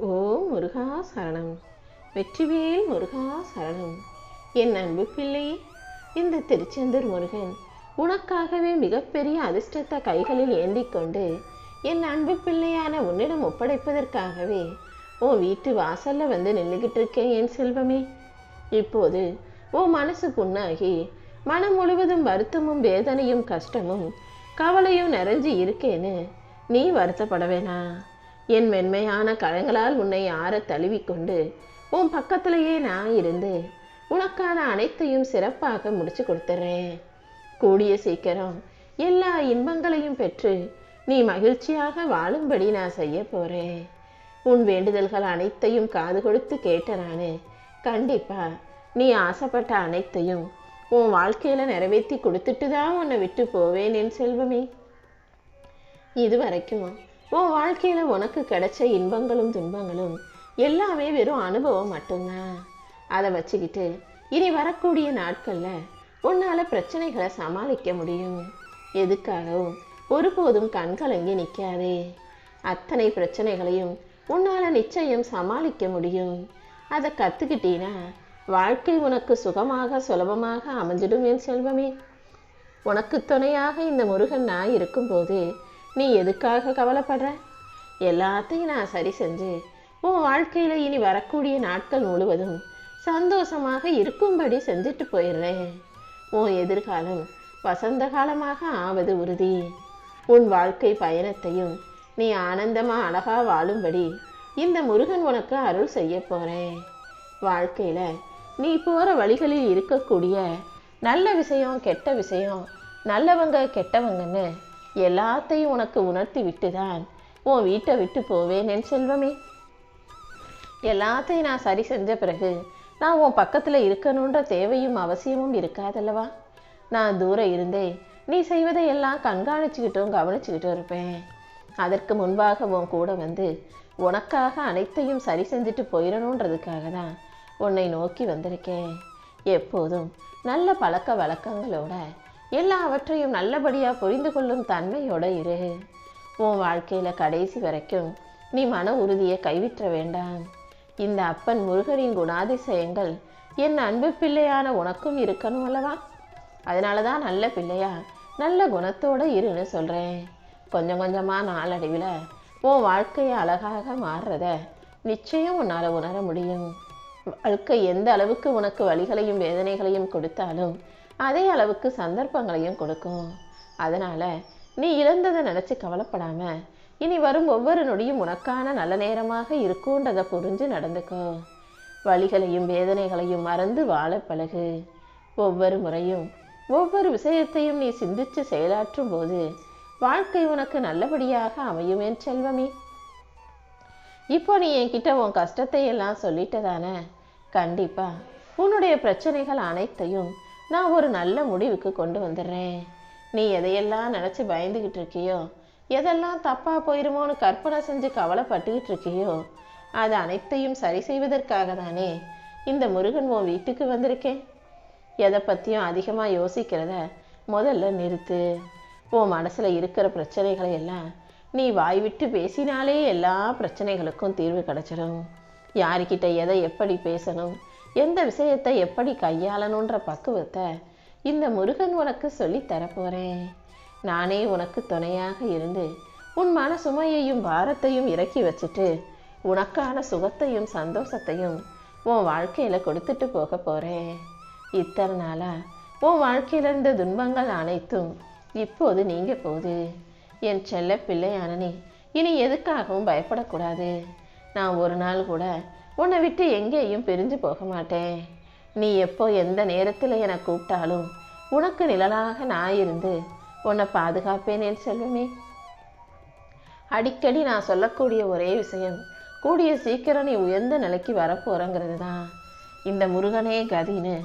ஓ முருகா சரணம். வெற்றிவேல் முருகா சரணம். என் அன்பு பிள்ளை இந்த திருச்செந்தூர் முருகன் உனக்காகவே மிகப்பெரிய அதிர்ஷ்டத்தை கைகளில் ஏந்தி கொண்டு என் அன்பு பிள்ளையான உன்னிடம் ஒப்படைப்பதற்காகவே உன் வீட்டு வாசல்ல வந்து நின்றுகிட்டு இருக்கேன் என் செல்வமே. இப்போது உன் மனசு புண்ணாகி மனம் முழுவதும் வருத்தமும் வேதனையும் கஷ்டமும் கவலையும் நிறைஞ்சு இருக்கேன்னு நீ வருத்தப்பட வேணாம். என் மென்மையான கரங்களால் உன்னை ஆற தழுவிக்கொண்டு உன் பக்கத்திலேயே நான் இருந்து உனக்கான அனைத்தையும் சிறப்பாக முடிச்சு கொடுத்துட்றேன் கூடிய சீக்கிரம் எல்லா இன்பங்களையும் பெற்று நீ மகிழ்ச்சியாக வாழும்படி நான் செய்ய போறேன். உன் வேண்டுதல்கள் அனைத்தையும் காது கொடுத்து கேட்ட நான் கண்டிப்பா நீ ஆசைப்பட்ட அனைத்தையும் உன் வாழ்க்கையில நிறைவேற்றி கொடுத்துட்டு தான் உன்னை விட்டு போவேன் என் செல்வமே. இது வரைக்குமா உன் வாழ்க்கையில் உனக்கு கிடைச்ச இன்பங்களும் துன்பங்களும் எல்லாமே வெறும் அனுபவம் மட்டும்தான். அதை வச்சுக்கிட்டு இனி வரக்கூடிய நாட்களில் உன்னால் பிரச்சனைகளை சமாளிக்க முடியும். எதுக்காகவும் ஒருபோதும் கண்கலங்கி நிற்காதே அத்தனை பிரச்சனைகளையும் உன்னால் நிச்சயம் சமாளிக்க முடியும். அதை கற்றுக்கிட்டீன்னா வாழ்க்கை உனக்கு சுகமாக சுலபமாக அமைஞ்சிடும் என் செல்வமே. உனக்கு துணையாக இந்த முருகன் நான் இருக்கும்போது நீ எதுக்காக கவலைப்படுற? எல்லாத்தையும் நான் சரி செஞ்சு உன் வாழ்க்கையில் இனி வரக்கூடிய நாட்கள் முழுவதும் சந்தோஷமாக இருக்கும்படி செஞ்சுட்டு போயிடுறேன். உன் எதிர்காலம் வசந்த காலமாக ஆவது உறுதி. உன் வாழ்க்கை பயணத்தையும் நீ ஆனந்தமாக அழகா வாழும்படி இந்த முருகன் உனக்கு அருள் செய்ய போகிறேன் வாழ்க்கையில் நீ போகிற வழிகளில் இருக்கக்கூடிய நல்ல விஷயம் கெட்ட விஷயம் நல்லவங்க கெட்டவங்கன்னு எல்லாத்தையும் உனக்கு உணர்த்தி விட்டுதான் உன் வீட்டை விட்டு போவேன் என் செல்வமே. எல்லாத்தையும் நான் சரி செஞ்ச பிறகு நான் உன் பக்கத்தில் இருக்கணுன்ற தேவையும் அவசியமும் இருக்காதல்லவா? நான் தூரம் இருந்தே நீ செய்வதை எல்லாம் கண்காணிச்சுக்கிட்டும் கவனிச்சுக்கிட்டும் இருப்பேன். அதற்கு முன்பாக உன் கூட வந்து உனக்காக அனைத்தையும் சரி செஞ்சுட்டு போயிடணுன்றதுக்காக தான் உன்னை நோக்கி வந்திருக்கேன். எப்போதும் நல்ல பழக்க வழக்கங்களோட எல்லாவற்றையும் நல்லபடியாக புரிந்து கொள்ளும் தன்மையோட இரு. உன் வாழ்க்கையில் கடைசி வரைக்கும் நீ மன உறுதியை கைவிற்ற வேண்டாம். இந்த அப்பன் முருகனின் குணாதிசயங்கள் என் அன்பு பிள்ளையான உனக்கும் இருக்கணும் அல்லவா? அதனால தான் நல்ல பிள்ளையா நல்ல குணத்தோட இருன்னு சொல்கிறேன் கொஞ்சம் கொஞ்சமாக நாளடைவில் உன் வாழ்க்கையை அழகாக மாறுறத நிச்சயம் உன்னால் உணர முடியும். வாழ்க்கை எந்த அளவுக்கு உனக்கு வழிகளையும் வேதனைகளையும் கொடுத்தாலும் அதே அளவுக்கு சந்தர்ப்பங்களையும் கொடுக்கும். அதனால் நீ இழந்ததை நினச்சி கவலைப்படாம இனி வரும் ஒவ்வொரு நொடியும் உனக்கான நல்ல நேரமாக இருக்கும்ன்றதை புரிஞ்சு நடந்துக்கோ. வழிகளையும் வேதனைகளையும் மறந்து வாழ பழகு. ஒவ்வொரு முறையும் ஒவ்வொரு விஷயத்தையும் நீ சிந்திச்சு செயலாற்றும் போது வாழ்க்கை உனக்கு நல்லபடியாக அமையும் என் செல்வமே. இப்போ நீ என்கிட்ட உன் கஷ்டத்தை எல்லாம் சொல்லிட்டதானே? கண்டிப்பா. உன்னுடைய பிரச்சனைகள் அனைத்தையும் நான் ஒரு நல்ல முடிவுக்கு கொண்டு வந்துடுறேன். நீ எதையெல்லாம் நினச்சி பயந்துக்கிட்டு இருக்கியோ எதெல்லாம் தப்பாக போயிருமோன்னு கற்பனை செஞ்சு கவலைப்பட்டுக்கிட்டு இருக்கியோ அது அனைத்தையும் சரி செய்வதற்காக தானே இந்த முருகன் உன் வீட்டுக்கு வந்திருக்கேன். எதை பற்றியும் அதிகமாக யோசிக்கிறத முதல்ல நிறுத்து. உன் மனசில் இருக்கிற பிரச்சனைகளை எல்லாம் நீ வாய் விட்டு பேசினாலே எல்லா பிரச்சனைகளுக்கும் தீர்வு கிடைச்சிடும். யாருக்கிட்ட எதை எப்படி பேசணும் எந்த விஷயத்தை எப்படி கையாளணுன்ற பக்குவத்தை இந்த முருகன் உனக்கு சொல்லி தரப்போறேன். நானே உனக்கு துணையாக இருந்து உன் மன சுமையையும் பாரத்தையும் இறக்கி வச்சுட்டு உனக்கான சுகத்தையும் சந்தோஷத்தையும் உன் வாழ்க்கையில் கொடுத்துட்டு போக போறேன். இத்தனை நாளாக உன் வாழ்க்கையில இருந்த துன்பங்கள் அனைத்தும் இப்போது நீங்க போகுது. என் செல்ல பிள்ளையான நீ இனி எதுக்காகவும் பயப்படக்கூடாது. நான் ஒரு நாள் கூட உன்னை விட்டு எங்கேயும் பிரிஞ்சு போக மாட்டேன். நீ எப்போ எந்த நேரத்தில் என்னை கூப்பிட்டாலும் உனக்கு நிழலாக நான் இருந்து உன்னை பாதுகாப்பேன் என் செல்வமே. அடிக்கடி நான் சொல்லக்கூடிய ஒரே விஷயம் கூடிய சீக்கிரம் நீ உயர்ந்த நிலைக்கு வரப்போறங்கிறது தான் இந்த முருகனே கதின்னு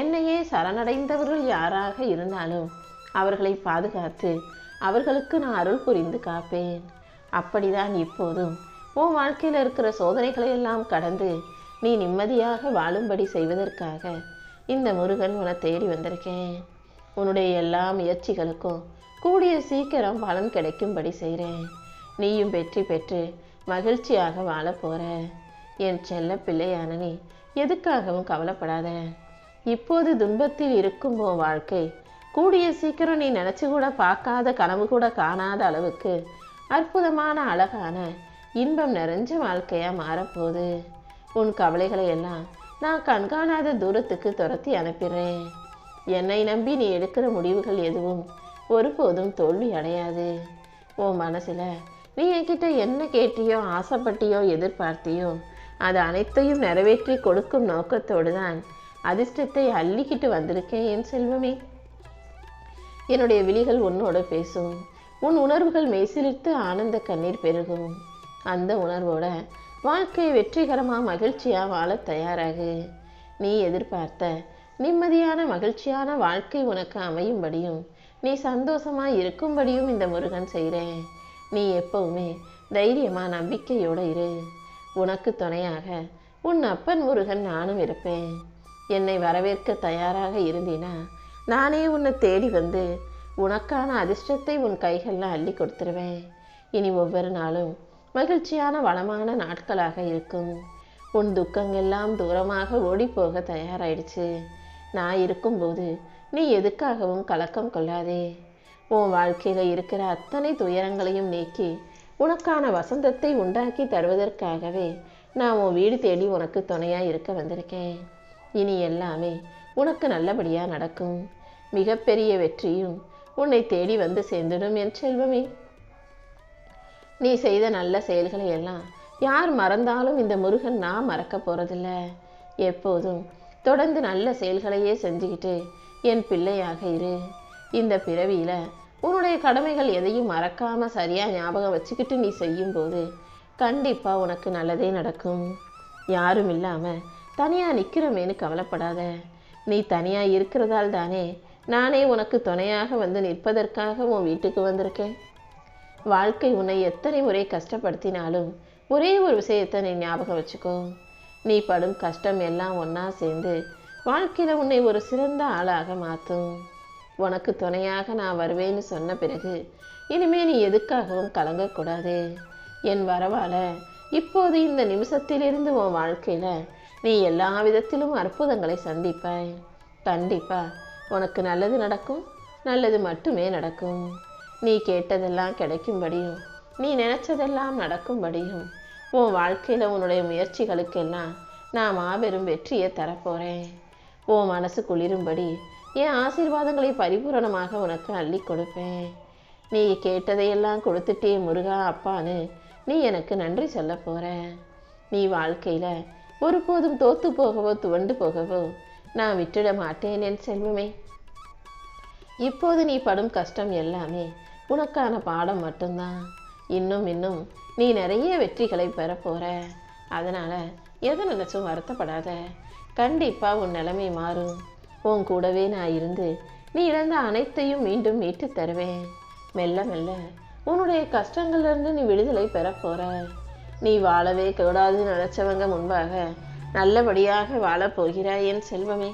என்னையே சரணடைந்தவர்கள் யாராக இருந்தாலும் அவர்களை பாதுகாத்து அவர்களுக்கு நான் அருள் புரிந்து காப்பேன். அப்படிதான் இப்போதும் உன் வாழ்க்கையில் இருக்கிற சோதனைகளை எல்லாம் கடந்து நீ நிம்மதியாக வாழும்படி செய்வதற்காக இந்த முருகன் உன்னை தேடி வந்திருக்கேன். உன்னுடைய எல்லா முயற்சிகளுக்கும் கூடிய சீக்கிரம் பலன் கிடைக்கும்படி செய்கிறேன் நீயும் வெற்றி பெற்று மகிழ்ச்சியாக வாழ போகிற என் செல்ல பிள்ளையான நீ எதுக்காகவும் கவலைப்படாத. இப்போது துன்பத்தில் இருக்கும் உன் வாழ்க்கை கூடிய சீக்கிரம் நீ நினச்சி கூட பார்க்காத கனவு கூட காணாத அளவுக்கு அற்புதமான அழகான இன்பம் நிறைஞ்ச வாழ்க்கையா மாறப்போகுது. உன் கவலைகளை எல்லாம் நான் கண்காணாத தூரத்துக்கு துரத்தி அனுப்பிடுறேன். என்னை நம்பி நீ எடுக்கிற முடிவுகள் எதுவும் ஒருபோதும் தோல்வி அடையாது. உன் மனசில் நீ என்கிட்ட என்ன கேட்டியோ ஆசைப்பட்டியோ எதிர்பார்த்தியோ அது அனைத்தையும் நிறைவேற்றி கொடுக்கும் நோக்கத்தோடு தான் அதிர்ஷ்டத்தை அள்ளிக்கிட்டு வந்திருக்கேன் என் செல்வமே. என்னுடைய விழிகள் உன்னோட பேசும். உன் உணர்வுகள் மெய்சிலிர்த்து ஆனந்த கண்ணீர் பெருகும். அந்த உணர்வோட வாழ்க்கையை வெற்றிகரமாக மகிழ்ச்சியாக வாழ தயாராகு. நீ எதிர்பார்த்த நிம்மதியான மகிழ்ச்சியான வாழ்க்கை உனக்கு அமையும்படியும் நீ சந்தோஷமாக இருக்கும்படியும் இந்த முருகன் செய்கிறேன் நீ எப்பவுமே தைரியமாக நம்பிக்கையோடு இரு. உனக்கு துணையாக உன் அப்பன் முருகன் நானும் இருப்பேன். என்னை வரவேற்க தயாராக இருந்தீனா நானே உன்னை தேடி வந்து உனக்கான அதிர்ஷ்டத்தை உன் கைகளில் அள்ளி கொடுத்துருவேன். இனி ஒவ்வொரு நாளும் மகிழ்ச்சியான வளமான நாட்களாக இருக்கும். உன் துக்கங்கள்லாம் தூரமாக ஓடிப்போக தயாராயிடுச்சு. நான் இருக்கும்போது நீ எதுக்காகவும் கலக்கம் கொள்ளாதே. உன் வாழ்க்கையில் இருக்கிற அத்தனை துயரங்களையும் நீக்கி உனக்கான வசந்தத்தை உண்டாக்கி தருவதற்காகவே நான் உன் வீடு தேடி உனக்கு துணையாக இருக்க வந்திருக்கேன். இனி எல்லாமே உனக்கு நல்லபடியாக நடக்கும். மிகப்பெரிய வெற்றியும் உன்னை தேடி வந்து சேர்ந்துடும் என் செல்வமே. நீ செய்த நல்ல செயல்களை எல்லாம் யார் மறந்தாலும் இந்த முருகன் நான் மறக்க போகிறதில்ல எப்போதும் தொடர்ந்து நல்ல செயல்களையே செஞ்சுக்கிட்டு என் பிள்ளையாக இரு. இந்த பிறவியில் உன்னுடைய கடமைகள் எதையும் மறக்காமல் சரியாக ஞாபகம் வச்சுக்கிட்டு நீ செய்யும்போது கண்டிப்பாக உனக்கு நல்லதே நடக்கும். யாரும் இல்லாமல் தனியாக நிக்கிறமேன்னு கவலைப்படாத. நீ தனியாக இருக்கிறதால் தானே நானே உனக்கு துணையாக வந்து நிற்பதற்காக உன் வீட்டுக்கு வந்திருக்கேன். வாழ்க்கை உன்னை எத்தனை முறை கஷ்டப்படுத்தினாலும் ஒரே ஒரு விஷயத்தை நீ ஞாபகம் வச்சுக்கோ. நீ படும் கஷ்டம் எல்லாம் ஒன்றா சேர்ந்து வாழ்க்கையில் உன்னை ஒரு சிறந்த ஆளாக மாற்றும். உனக்கு துணையாக நான் வருவேன்னு சொன்ன பிறகு இனிமே நீ எதுக்காகவும் கலங்கக்கூடாது. என் வரவால இப்போது இந்த நிமிஷத்திலிருந்து உன் வாழ்க்கையில் நீ எல்லா விதத்திலும் அற்புதங்களை சந்திப்பாய் கண்டிப்பாக உனக்கு நல்லது நடக்கும் நல்லது மட்டுமே நடக்கும். நீ கேட்டதெல்லாம் கிடைக்கும்படியும் நீ நினைச்சதெல்லாம் நடக்கும்படியும் உன் வாழ்க்கையில் உன்னுடைய முயற்சிகளுக்கெல்லாம் நான் மாபெரும் வெற்றியை தரப்போகிறேன் உன் மனசு குளிரும்படி என் ஆசீர்வாதங்களை பரிபூரணமாக உனக்கு அள்ளி கொடுப்பேன். நீ கேட்டதையெல்லாம் கொடுத்துட்டே முருகா அப்பான்னு நீ எனக்கு நன்றி சொல்ல போகிற நீ வாழ்க்கையில் ஒருபோதும் தோத்து போகவோ துவண்டு போகவோ நான் விட்டுட மாட்டேன் என் செல்வமே. இப்போது நீ படும் கஷ்டம் எல்லாமே உனக்கான பாடம் மட்டும்தான். இன்னும் இன்னும் நீ நிறைய வெற்றிகளை பெற போற. அதனால எதை நினைச்சும் வருத்தப்படாத. கண்டிப்பா உன் நிலைமை மாறும். உன் கூடவே நான் இருந்து நீ இழந்த அனைத்தையும் மீண்டும் மீட்டு தருவேன். மெல்ல மெல்ல உன்னுடைய கஷ்டங்கள்லேருந்து நீ விடுதலை பெற. நீ வாழவே கூடாதுன்னு நினைச்சவங்க முன்பாக நல்லபடியாக வாழப் போகிறாய் என் செல்வமே.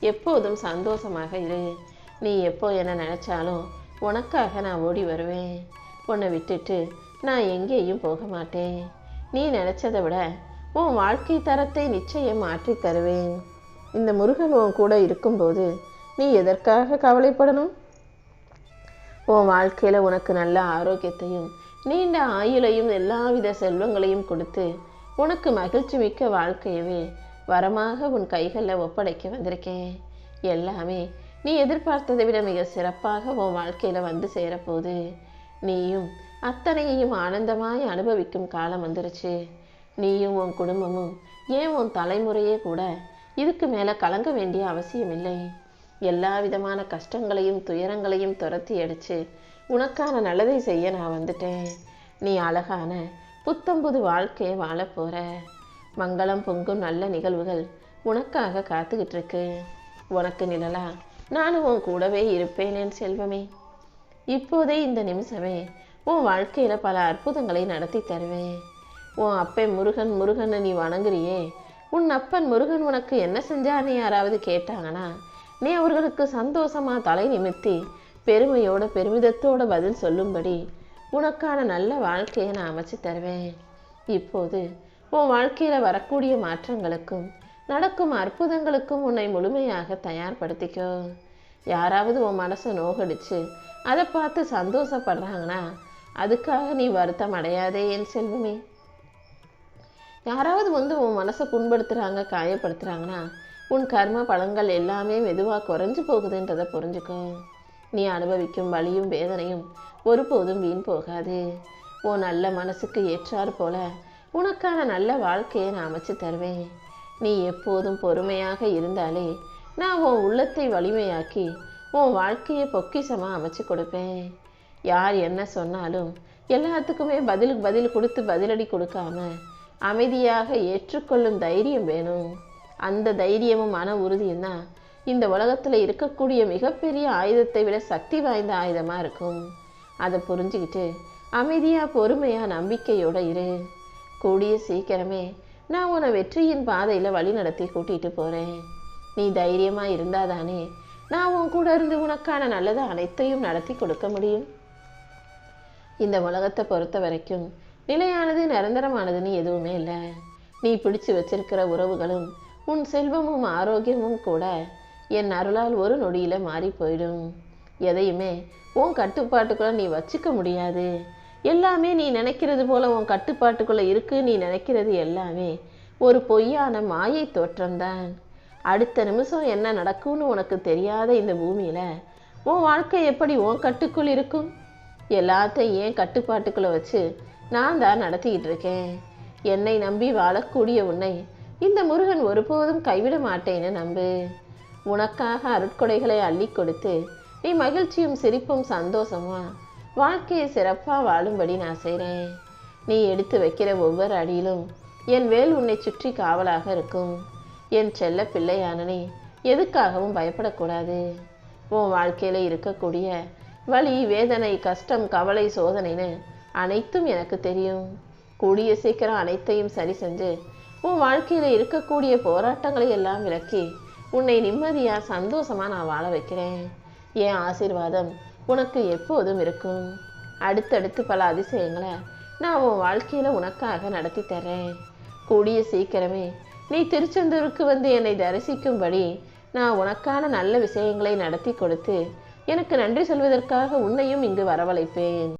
எப்போதும் சந்தோஷமாக இரு. நீ எப்போ என்ன நினைச்சாலும் உனக்காக நான் ஓடி வருவேன். உன்னை விட்டுட்டு நான் எங்கேயும் போக மாட்டேன். நீ நினச்சதை விட உன் வாழ்க்கை தரத்தை நிச்சயம் மாற்றித் தருவேன். இந்த முருகன் உன் கூட இருக்கும்போது நீ எதற்காக கவலைப்படணும்? உன் வாழ்க்கையில உனக்கு நல்ல ஆரோக்கியத்தையும் நீண்ட ஆயுளையும் எல்லாவித செல்வங்களையும் கொடுத்து உனக்கு மகிழ்ச்சி மிக்க வாழ்க்கையவே வரமாக உன் கைகளில் ஒப்படைக்க வந்திருக்கேன். எல்லாமே நீ எதிர்பார்த்ததை விட மிக சிறப்பாக உன் வாழ்க்கையில் வந்து சேரப்போது நீயும் அத்தனையையும் ஆனந்தமாய் அனுபவிக்கும் காலம் வந்துருச்சு. நீயும் உன் குடும்பமும் ஏன் உன் தலைமுறையே கூட இதுக்கு மேலே கலங்க வேண்டிய அவசியம் இல்லை எல்லா விதமான கஷ்டங்களையும் துயரங்களையும் துரத்தி அடித்து உனக்கான நல்லதை செய்ய நான் வந்துட்டேன். நீ அழகான புத்தம்புது வாழ்க்கையை வாழப் போற. மங்களம் பொங்கும் நல்ல நிகழ்வுகள் உனக்காக காத்துக்கிட்டு இருக்கு. உனக்கு நிழலா நானும் உன் கூடவே இருப்பேன் என் செல்வமே. இப்போதே இந்த நிமிஷமே உன் வாழ்க்கையில் பல அற்புதங்களை நடத்தி தருவேன். உன் அப்பன் முருகன் முருகனை நீ வணங்குறியே. உன் அப்பன் முருகன் உனக்கு என்ன செஞ்சான்னு யாராவது கேட்டாங்கன்னா நீ அவர்களுக்கு சந்தோஷமாக தலை நிமித்தி பெருமையோட பெருமிதத்தோட பதில் சொல்லும்படி உனக்கான நல்ல வாழ்க்கையை நான் அமைச்சு தருவேன். இப்போது உன் வாழ்க்கையில் வரக்கூடிய மாற்றங்களுக்கும் நடக்கும் அற்புதங்களுக்கும் உன்னை முழுமையாக தயார்படுத்திக்கோ. யாராவது உன் மனசை நோகடிச்சு அதை பார்த்து சந்தோஷப்படுறாங்கன்னா அதுக்காக நீ வருத்தம் அடையாதே என் செல்வமே. யாராவது வந்து உன் மனசை புண்படுத்துகிறாங்க காயப்படுத்துகிறாங்கன்னா உன் கர்ம பழங்கள் எல்லாமே மெதுவாக குறைஞ்சு போகுதுன்றதை புரிஞ்சுக்கோ. நீ அனுபவிக்கும் வலியும் வேதனையும் ஒருபோதும் வீண் போகாது. உன் நல்ல மனசுக்கு ஏற்றாறு போல உனக்கான நல்ல வாழ்க்கையை நான் அமைச்சு தருவேன். நீ எப்போதும் பொறுமையாக இருந்தாலே நான் உன் உள்ளத்தை வலிமையாக்கி உன் வாழ்க்கையை பொக்கிஷமாக அமைச்சு கொடுப்பேன். யார் என்ன சொன்னாலும் எல்லாத்துக்குமே பதிலுக்கு பதில் கொடுத்து பதிலடி கொடுக்காம அமைதியாக ஏற்றுக்கொள்ளும் தைரியம் வேணும். அந்த தைரியமும் மன உறுதியும் தான் இந்த உலகத்தில் இருக்கக்கூடிய மிகப்பெரிய ஆயுதத்தை விட சக்தி வாய்ந்த ஆயுதமாக இருக்கும். அதை புரிஞ்சுக்கிட்டு அமைதியாக பொறுமையாக நம்பிக்கையோடு இரு. கூடிய சீக்கிரமே நான் உன்னை வெற்றியின் பாதையில் வழி நடத்தி கூட்டிகிட்டு போகிறேன் நீ தைரியமாக இருந்தாதானே? நான் உன் கூட இருந்து உனக்கான நல்லது அனைத்தையும் நடத்தி கொடுக்க முடியும். இந்த உலகத்தை பொறுத்த வரைக்கும் நிலையானது நிரந்தரமானதுன்னு எதுவுமே இல்லை. நீ பிடிச்சு வச்சிருக்கிற உறவுகளும் உன் செல்வமும் ஆரோக்கியமும் கூட என் அருளால் ஒரு நொடியில் மாறி போயிடும். எதையுமே உன் கட்டுப்பாட்டுக்குள்ள நீ வச்சுக்க முடியாது. எல்லாமே நீ நினைக்கிறது போல உன் கட்டுப்பாட்டுக்குள்ளே இருக்கு நீ நினைக்கிறது எல்லாமே ஒரு பொய்யான மாயை தோற்றம்தான். அடுத்த நிமிஷம் என்ன நடக்கும்னு உனக்கு தெரியாத இந்த பூமியில் உன் வாழ்க்கை எப்படி உன் கட்டுக்குள் இருக்கும்? எல்லாத்தையும் ஏன் கட்டுப்பாட்டுக்குள்ளே வச்சு நான் தான் நடத்திக்கிட்டு இருக்கேன். என்னை நம்பி வாழக்கூடிய உன்னை இந்த முருகன் ஒருபோதும் கைவிட மாட்டேன்னு நம்பு. உனக்காக அருட்கொடைகளை அள்ளி கொடுத்து நீ மகிழ்ச்சியும் சிரிப்பும் சந்தோஷமா வாழ்க்கையை சிறப்பாக வாழும்படி நான் செய்கிறேன் நீ எடுத்து வைக்கிற ஒவ்வொரு அடியிலும் என் வேல் உன்னை சுற்றி காவலாக இருக்கும். என் செல்ல பிள்ளையானனே எதுக்காகவும் பயப்படக்கூடாது? உன் வாழ்க்கையில் இருக்கக்கூடிய வலி வேதனை கஷ்டம் கவலை சோதனைன்னு அனைத்தும் எனக்கு தெரியும். கூடிய சீக்கிரம் அனைத்தையும் சரி செஞ்சு உன் வாழ்க்கையில் இருக்கக்கூடிய போராட்டங்களை எல்லாம் விலக்கி உன்னை நிம்மதியாக சந்தோஷமாக நான் வாழ வைக்கிறேன். என் ஆசீர்வாதம் உனக்கு எப்போதும் இருக்கும். அடுத்தடுத்து பல அதிசயங்களை நான் உன் வாழ்க்கையில் உனக்காக நடத்தி தர்றேன். கூடிய சீக்கிரமே நீ திருச்செந்தூருக்கு வந்து என்னை தரிசிக்கும்படி நான் உனக்கான நல்ல விஷயங்களை நடத்தி கொடுத்து எனக்கு நன்றி சொல்வதற்காக உன்னையும் இங்கு வரவழைப்பேன்.